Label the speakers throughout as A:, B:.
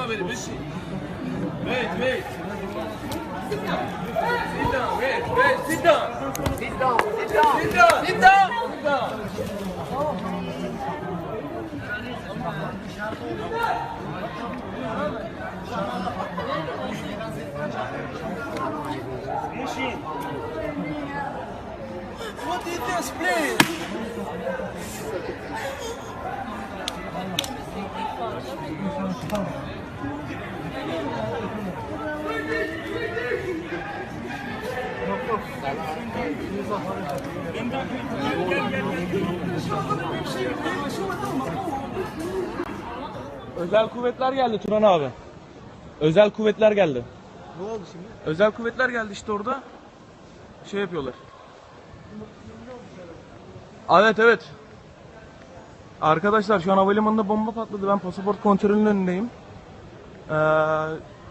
A: not very busy. Wait, wait. Sit down, wait, wait, sit down.
B: Sit down, sit down.
A: Sit down, sit down, sit down. What is this, please?
C: Özel kuvvetler geldi Turan abi. Özel kuvvetler geldi.
D: Ne oldu şimdi?
C: Özel kuvvetler geldi işte orada. Şey yapıyorlar. Evet evet. Arkadaşlar şu an havalimanında bomba patladı. Ben pasaport kontrolünün önündeyim. Ee,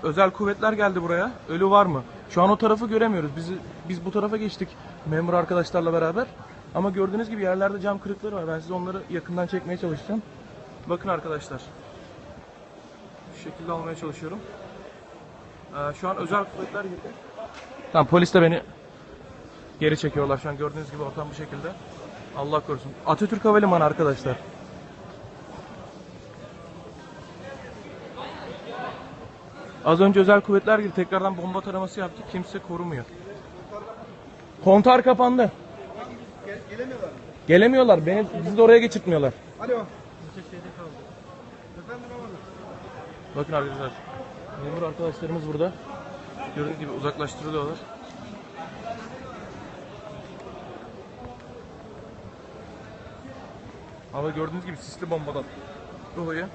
C: özel kuvvetler geldi buraya. Ölü var mı? Şu an o tarafı göremiyoruz. Biz, biz bu tarafa geçtik memur arkadaşlarla beraber. Ama gördüğünüz gibi yerlerde cam kırıkları var. Ben size onları yakından çekmeye çalışacağım. Bakın arkadaşlar. Şu şekilde almaya çalışıyorum. Ee, şu an özel kuvvetler girdi. Tamam polis de beni geri çekiyorlar şu an gördüğünüz gibi ortam bu şekilde. Allah korusun. Atatürk Havalimanı arkadaşlar. Az önce özel kuvvetler girdi. Tekrardan bomba taraması yaptık. Kimse korumuyor. Kontar kapandı.
D: gelemiyorlar?
C: Gelemiyorlar. Beni, bizi de oraya geçirtmiyorlar.
D: Alo. Efendim ama.
C: Bakın arkadaşlar. Memur arkadaşlarımız burada. Gördüğünüz gibi uzaklaştırılıyorlar. Ama gördüğünüz gibi sisli bombadan dolayı.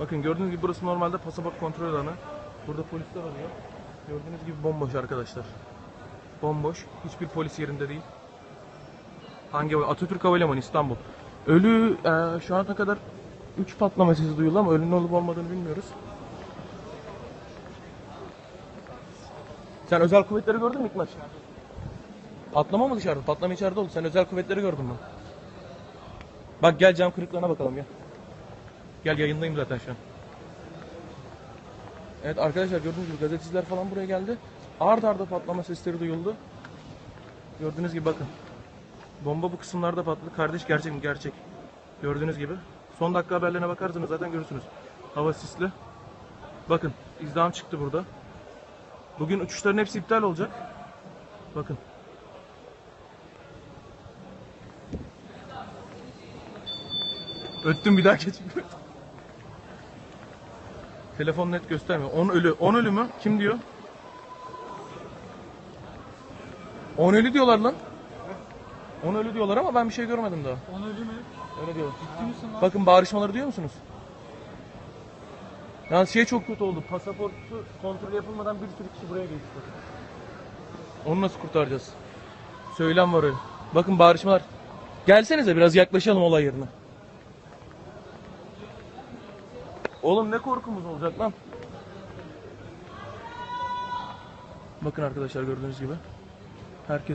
C: Bakın gördüğünüz gibi burası normalde pasaport kontrol alanı. Burada polisler arıyor. Gördüğünüz gibi bomboş arkadaşlar. Bomboş. Hiçbir polis yerinde değil. Hangi Atatürk Havalimanı İstanbul. Ölü e, şu ana kadar 3 patlama sesi duyuldu ama ölünün olup olmadığını bilmiyoruz. Sen özel kuvvetleri gördün mü Hikmet? Patlama mı dışarıda? Patlama içeride oldu. Sen özel kuvvetleri gördün mü? Bak gel cam kırıklarına bakalım gel. Gel yayındayım zaten şu an. Evet arkadaşlar gördüğünüz gibi gazeteciler falan buraya geldi. Ard arda patlama sesleri duyuldu. Gördüğünüz gibi bakın. Bomba bu kısımlarda patladı. Kardeş gerçek mi? Gerçek. Gördüğünüz gibi. Son dakika haberlerine bakarsanız zaten görürsünüz. Hava sisli. Bakın izdiham çıktı burada. Bugün uçuşların hepsi iptal olacak. Bakın. Öttüm bir daha geçmiyor. Telefon net göstermiyor. 10 ölü. 10 ölü mü? Kim diyor? 10 ölü diyorlar lan. 10 ölü diyorlar ama ben bir şey görmedim daha.
D: 10 ölü mü?
C: Öyle diyorlar.
D: Ciddi misin lan?
C: Bakın bağırışmaları duyuyor musunuz? Yani şey çok kötü oldu. Pasaportu kontrol yapılmadan bir sürü kişi buraya geçti. Onu nasıl kurtaracağız? Söylem var öyle. Bakın bağırışmalar. Gelsenize biraz yaklaşalım olay yerine. Oğlum ne korkumuz olacak lan? Bakın arkadaşlar gördüğünüz gibi. Herkes